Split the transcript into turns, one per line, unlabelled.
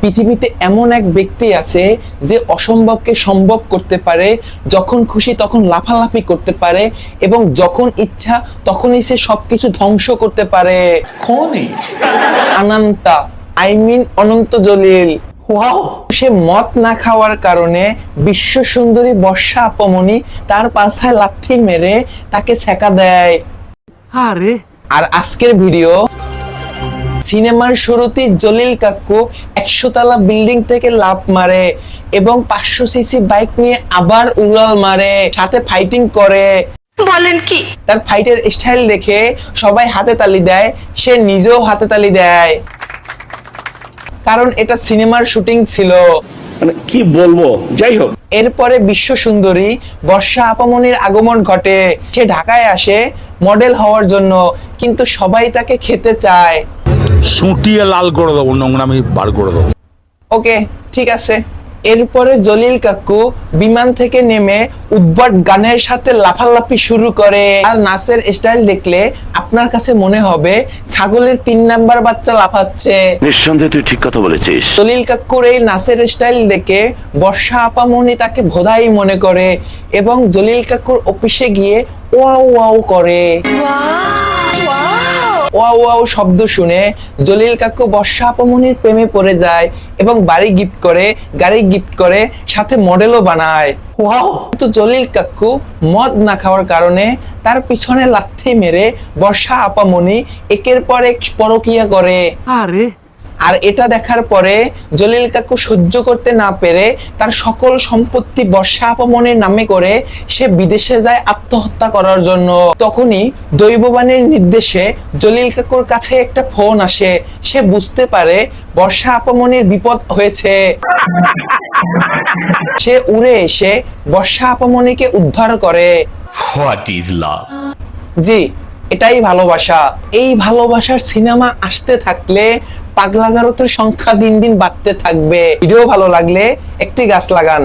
পৃথিবীতে এমন এক ব্যক্তি আছে যে অসম্ভবকে সম্ভব করতে পারে যখন খুশি তখন লাফালাফি করতে পারে এবং যখন ইচ্ছা তখনই সে সবকিছু ধ্বংস করতে পারে। আনন্তা আই মিন অনন্ত জলিল। সে মদ না খাওয়ার কারণে বিশ্ব সুন্দরী বর্ষা আপমনি তার পাশায় লাথি মেরে তাকে ছেঁকা দেয়।
আরে!
আর আজকের ভিডিও সিনেমার শুরুতে জলিল কাকু একশো তলা বিল্ডিং থেকে লাফ মারে এবং পাঁচশো সিসি বাইক নিয়ে আবার উড়াল মারে সাথে ফাইটিং করে।
বলেন কি?
তার ফাইটের স্টাইল দেখে সবাই হাতে তালি দেয় সে নিজেও হাতে তালি দেয়। কারণ এটা সিনেমার শুটিং ছিল।
মানে কি বলব? যাই হোক।
এরপরে বিশ্ব সুন্দরী বর্ষা আপামনির আগমন ঘটে। সে ঢাকায় আসে মডেল হওয়ার জন্য কিন্তু সবাই তাকে খেতে চায়।
সুটিয়ে লাল করে দেবো নোংরামি বার করে দেবো।
ওকে ঠিক আছে। এরপরে জলিল কাকু বিমান থেকে নেমে উদ্ভট গানের সাথে লাফালাফি শুরু করে। আর নাচের স্টাইল দেখলে আপনার কাছে মনে হবে ছাগলের তিন নাম্বার বাচ্চা লাফাচ্ছে।
নিঃসন্দেহে তুই ঠিক কথা বলেছিস।
জলিল কাকুর এই নাচের স্টাইল দেখে বর্ষা আপামনি তাকে ভোধাই মনে করে এবং জলিল কাকুর অফিসে গিয়ে ওয়াও ওয়াও করে। ওয়াও ওয়াও শব্দ শুনে জলিল কাকু বর্ষা আপামনির প্রেমে পড়ে যায় এবং বাড়ি গিফট করে গাড়ি গিফট করে সাথে মডেলও বানায়। কিন্তু জলিল কাকু মদ না খাওয়ার কারণে তার পিছনে লাথি মেরে বর্ষা আপামনি একের পর এক পরকিয়া করে।
আর।
এটা দেখার পরে জলিল কাকু সহ্য করতে না পেরে তার সকল সম্পত্তি বর্ষা আপমনের নামে করে সে বিদেশে যায় আত্মহত্যা করার জন্য। তখনই দৈববাণীর নির্দেশে জলিল কাকুর কাছে একটা ফোন আসে। সে বুঝতে পারে বর্ষা আপমনের বিপদ হয়েছে। সে উড়ে এসে বর্ষা আপমনিকে উদ্ধার করে।
হোয়াট ইজ লাভ
জি এটাই ভালোবাসা। এই ভালোবাসার সিনেমা আসতে থাকলে পাগলাগারতের সংখ্যা দিন দিন বাড়তে থাকবে। ভিডিও ভালো লাগলে একটি গাছ লাগান।